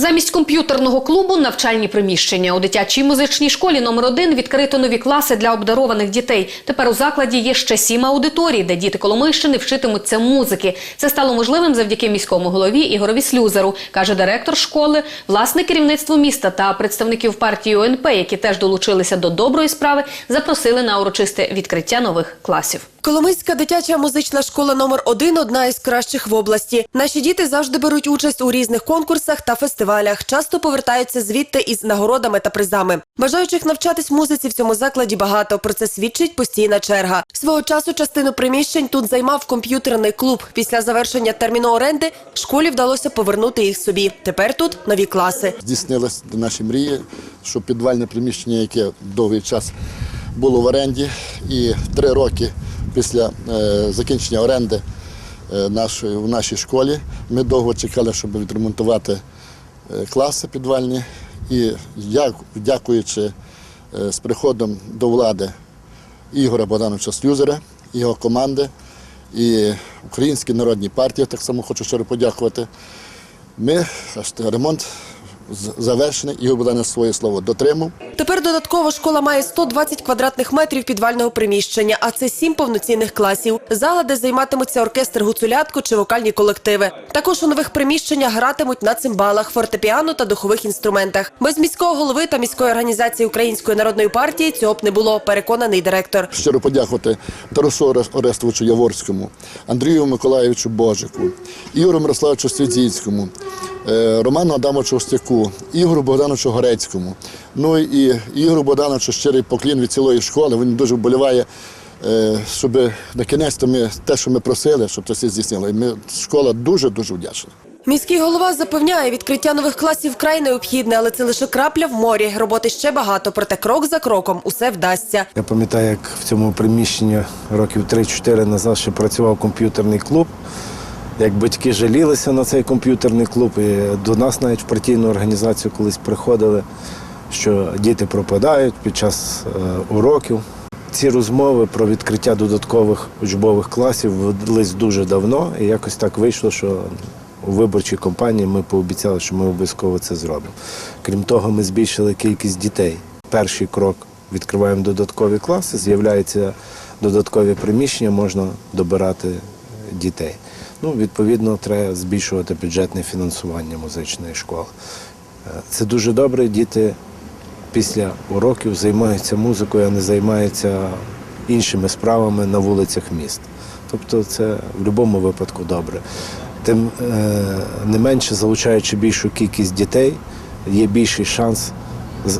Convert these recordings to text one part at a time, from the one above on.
Замість комп'ютерного клубу навчальні приміщення у дитячій музичній школі номер 1 відкрито нові класи для обдарованих дітей. Тепер у закладі є ще сім аудиторій, де діти Коломийщини вчитимуться музики. Це стало можливим завдяки міському голові Ігорові Слюзеру, каже директор школи, власне керівництво міста та представників партії ОНП, які теж долучилися до доброї справи, запросили на урочисте відкриття нових класів. Коломийська дитяча музична школа номер 1 одна із кращих в області. Наші діти завжди беруть участь у різних конкурсах та фестивалях. Часто повертаються звідти із нагородами та призами. Бажаючих навчатись музиці в цьому закладі багато. Про це свідчить постійна черга. Свого часу частину приміщень тут займав комп'ютерний клуб. Після завершення терміну оренди школі вдалося повернути їх собі. Тепер тут нові класи. здійснилися наші мрії, що підвальне приміщення, яке довгий час було в оренді, і три роки після е, закінчення оренди е, нашої, в нашій школі ми довго чекали, щоб відремонтувати е, класи підвальні. І дякуючи з приходом до влади Ігоря Богдановича Слюзера, його команди, і Українській народній партії, так само хочу щиро подякувати. Ми ремонт завершений, Ігор Богданович своє слово дотримав. Тепер додатково школа має 120 квадратних метрів підвального приміщення, а це сім повноцінних класів. Зала, де займатимуться оркестр гуцулятко чи вокальні колективи. Також у нових приміщеннях гратимуть на цимбалах, фортепіано та духових інструментах. Без міського голови та міської організації Української народної партії цього б не було. Переконаний директор. Щиро подякувати Тарасу Орестовичу Яворському, Андрію Миколаєвичу Божику, Ігорю Мирославовичу Свідзіцькому, е, Роману Адамовичу Остяку, Ігору Богдановичу Горецькому. Ну і Ігору Богдановичу щирий поклін від цілої школи. Він дуже вболіває, е, щоб на кінець ми те, що ми просили, щоб це все здійснило. І ми школа дуже дуже вдячна. Міський голова запевняє, відкриття нових класів вкрай необхідне, але це лише крапля в морі. Роботи ще багато, проте крок за кроком усе вдасться. Я пам'ятаю, як в цьому приміщенні років 3-4 назад ще працював комп'ютерний клуб. Як батьки жалілися на цей комп'ютерний клуб, і до нас навіть в партійну організацію колись приходили, що діти пропадають під час е, уроків. Ці розмови про відкриття додаткових учбових класів велись дуже давно, і якось так вийшло, що у виборчій кампанії ми пообіцяли, що ми обов'язково це зробимо. Крім того, ми збільшили кількість дітей. Перший крок відкриваємо додаткові класи, з'являються додаткові приміщення, можна добирати дітей. Ну, відповідно, треба збільшувати бюджетне фінансування музичної школи. Е, Це дуже добре. Діти після уроків займаються музикою, а не займаються іншими справами на вулицях міст. Тобто це в будь-якому випадку добре. Тим е, не менше, залучаючи більшу кількість дітей, є більший шанс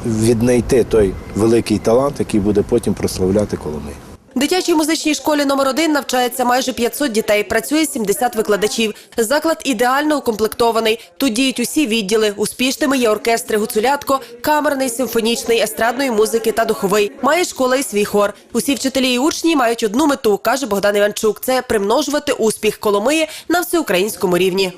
віднайти той великий талант, який буде потім прославляти Коломию. Дитячій музичній школі номер 1 навчається майже 500 дітей, працює 70 викладачів. Заклад ідеально укомплектований. Тут діють усі відділи. Успішними є оркестри гуцулятко, камерний, симфонічний, естрадної музики та духовий. Має школа і свій хор. Усі вчителі і учні мають одну мету, каже Богдан Іванчук. Це примножувати успіх Коломиї на всеукраїнському рівні.